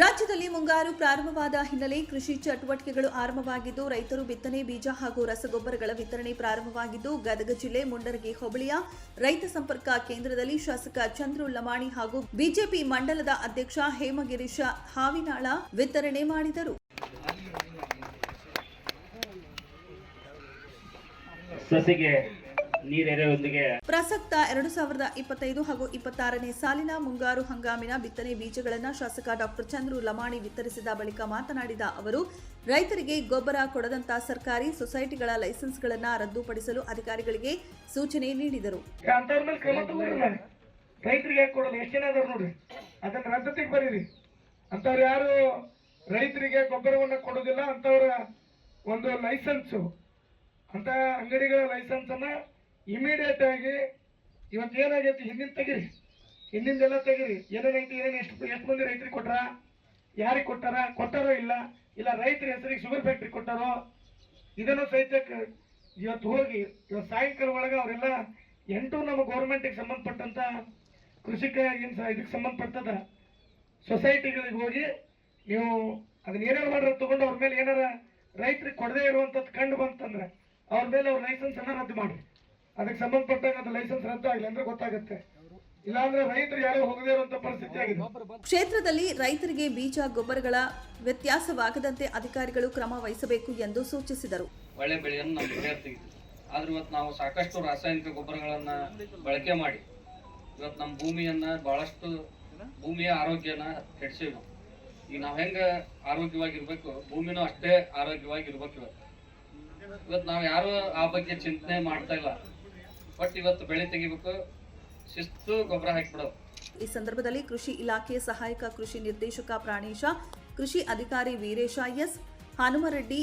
ರಾಜ್ಯದಲ್ಲಿ ಮುಂಗಾರು ಪ್ರಾರಂಭವಾದ ಹಿನ್ನೆಲೆ ಕೃಷಿ ಚಟುವಟಿಕೆಗಳು ಆರಂಭವಾಗಿದ್ದು, ರೈತರು ಬಿತ್ತನೆ, ಬೀಜ ಹಾಗೂ ರಸಗೊಬ್ಬರಗಳ ವಿತರಣೆ ಪ್ರಾರಂಭವಾಗಿದ್ದು, ಗದಗ ಜಿಲ್ಲೆ ಮುಂಡರಗಿ ಹೋಬಳಿಯ ರೈತ ಸಂಪರ್ಕ ಕೇಂದ್ರದಲ್ಲಿ ಶಾಸಕ ಚಂದ್ರು ಲಮಾಣಿ ಹಾಗೂ ಬಿಜೆಪಿ ಮಂಡಲದ ಅಧ್ಯಕ್ಷ ಹೇಮಗಿರೀಶ ಹಾವಿನಾಳ ವಿತರಣೆ ಮಾಡಿದರು. ಸಸಿಗೆ ನೀರೆರೆಯೊಂದಿಗೆ ಪ್ರಸಕ್ತ ಎರಡು ಸಾವಿರದ ಇಪ್ಪತ್ತೈದು ಹಾಗೂ ಇಪ್ಪತ್ತಾರನೇ ಸಾಲಿನ ಮುಂಗಾರು ಹಂಗಾಮಿನ ಬಿತ್ತನೆ ಬೀಜಗಳನ್ನು ಶಾಸಕ ಡಾಕ್ಟರ್ ಚಂದ್ರು ಲಮಾಣಿ ವಿತರಿಸಿದ ಬಳಿಕ ಮಾತನಾಡಿದ ಅವರು ರೈತರಿಗೆ ಗೊಬ್ಬರ ಕೊಡದಂತ ಸರ್ಕಾರಿ ಸೊಸೈಟಿಗಳ ಲೈಸೆನ್ಸ್ಗಳನ್ನು ರದ್ದುಪಡಿಸಲು ಅಧಿಕಾರಿಗಳಿಗೆ ಸೂಚನೆ ನೀಡಿದರು. ರೈತರಿಗೆ ಕೊಡಲ್ಲ ಎಷ್ಟು ಜನ ಅದಾರ ನೋಡ್ರಿ? ಅದನ್ನ ರದ್ದತಿಗೆ ಬರೀರಿ. ಅಂತವ್ರು ಯಾರು ರೈತರಿಗೆ ಗೊಬ್ಬರವನ್ನ ಕೊಡೋದಿಲ್ಲ ಅಂತವ್ರ ಒಂದು ಲೈಸೆನ್ಸು. ಅಂತ ಅಂಗಡಿಗಳ ಲೈಸೆನ್ಸ್ ಅನ್ನ ಇಮಿಡಿಯೇಟ್ ಆಗಿ ಇವತ್ತು ಏನಾಗೈತಿ? ಹಿಂದಿನ ತೆಗಿರಿ. ಹಿಂದಿಂದೆಲ್ಲ ತೆಗಿರಿ. ಏನೇನೈತಿ ಏನೇನು ಎಷ್ಟು ಎಷ್ಟು ಮಂದಿ ರೈತರಿಗೆ ಕೊಟ್ರ? ಯಾರಿಗೆ ಕೊಟ್ಟಾರ? ಕೊಟ್ಟಾರೋ ಇಲ್ಲ? ಇಲ್ಲ, ರೈತರ ಹೆಸರಿಗೆ ಶುಗರ್ ಫ್ಯಾಕ್ಟ್ರಿ ಕೊಟ್ಟಾರೋ? ಇದನ್ನು ಸಹಿತ ಇವತ್ತು ಹೋಗಿ, ಇವತ್ತು ಸಾಯಂಕಾಲ ಒಳಗೆ ಅವರೆಲ್ಲ ಎಂಟು ನಮ್ಮ ಗೌರ್ಮೆಂಟಿಗೆ ಸಂಬಂಧಪಟ್ಟಂತ ಕೃಷಿಕ ಇದಕ್ಕೆ ಸಂಬಂಧಪಟ್ಟದ ಸೊಸೈಟಿಗಳಿಗೆ ಹೋಗಿ ನೀವು ಅದನ್ನ ಏನಾರು ಮಾಡ್ರ ತಗೊಂಡು ಅವ್ರ ಮೇಲೆ ಏನಾರ ರೈತರಿಗೆ ಕೊಡದೇ ಇರುವಂಥದ್ದು ಕಂಡು ಬಂತಂದ್ರೆ ಅವ್ರ ಮೇಲೆ ಅವ್ರ ಲೈಸೆನ್ಸ್ ಅನ್ನ ರದ್ದು ಮಾಡಿ ಅದಕ್ಕೆ ಸಂಬಂಧಪಟ್ಟಾಗ ಲೈಸೆನ್ಸ್ ರದ್ದು ಆಗಲಿ ಅಂದ್ರೆ ಗೊತ್ತಾಗುತ್ತೆ. ಇಲ್ಲಾಂದ್ರೆ ರೈತರು ಯಾರೋ ಹೋಗದೇ ಇರುವಂತ ಪರಿಸ್ಥಿತಿ ಆಗಿದೆ. ಕ್ಷೇತ್ರದಲ್ಲಿ ರೈತರಿಗೆ ಬೀಜ ಗೊಬ್ಬರಗಳ ವ್ಯತ್ಯಾಸವಾಗದಂತೆ ಅಧಿಕಾರಿಗಳು ಕ್ರಮ ವಹಿಸಬೇಕು ಎಂದು ಸೂಚಿಸಿದರು. ಒಳ್ಳೆ ಬೆಳೆಯನ್ನು ನಮ್ಮ ವಿದ್ಯಾರ್ಥಿಗೆ ಆದ್ರೆ ಇವತ್ತು ನಾವು ಸಾಕಷ್ಟು ರಾಸಾಯನಿಕ ಗೊಬ್ಬರಗಳನ್ನ ಬಳಕೆ ಮಾಡಿ ಇವತ್ತು ನಮ್ಮ ಭೂಮಿಯನ್ನ ಬಹಳಷ್ಟು ಭೂಮಿಯ ಆರೋಗ್ಯನ ಕೆಡಿಸೇವಿ ನಾವು. ಈಗ ನಾವು ಹೆಂಗ ಆರೋಗ್ಯವಾಗಿರ್ಬೇಕು ಭೂಮಿನೂ ಅಷ್ಟೇ ಆರೋಗ್ಯವಾಗಿರ್ಬೇಕು ಇವತ್ತು. ಇವತ್ತು ನಾವು ಯಾರು ಆ ಬಗ್ಗೆ ಚಿಂತನೆ ಮಾಡ್ತಾ ಇಲ್ಲ. ಬಟ್ ಬೆಳೆ ತೆಗಿಬೇಕು, ಶಿಸ್ತು ಗೊಬ್ಬರ ಈ ಸಂದರ್ಭದಲ್ಲಿ ಕೃಷಿ ಇಲಾಖೆ ಸಹಾಯಕ ಕೃಷಿ ನಿರ್ದೇಶಕ ಪ್ರಾಣೇಶ, ಕೃಷಿ ಅಧಿಕಾರಿ ವೀರೇಶ ಎಸ್, ಹನುಮರೆಡ್ಡಿ,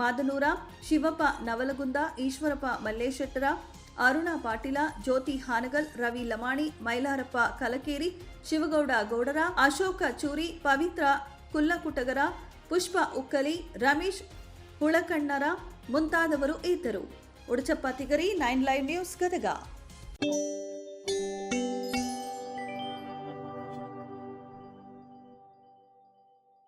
ಮಾದನೂರ, ಶಿವಪ್ಪ ನವಲಗುಂದ, ಈಶ್ವರಪ್ಪ ಮಲ್ಲೇಶೆಟ್ಟರ, ಅರುಣ ಪಾಟೀಲ, ಜ್ಯೋತಿ ಹಾನಗಲ್, ರವಿ ಲಮಾಣಿ, ಮೈಲಾರಪ್ಪ ಕಲಕೇರಿ, ಶಿವಗೌಡ ಗೌಡರ, ಅಶೋಕ ಚೂರಿ, ಪವಿತ್ರ ಕುಲ್ಲಕುಟಗರ, ಪುಷ್ಪ ಉಕ್ಕಲಿ, ರಮೇಶ್ ಹುಳಕಣ್ಣರ ಮುಂತಾದವರು ಇದ್ದರು. ഉടച്ചപ്പത്തിക്കറി നയൻ ലൈവ് ന്യൂസ് ഗതക.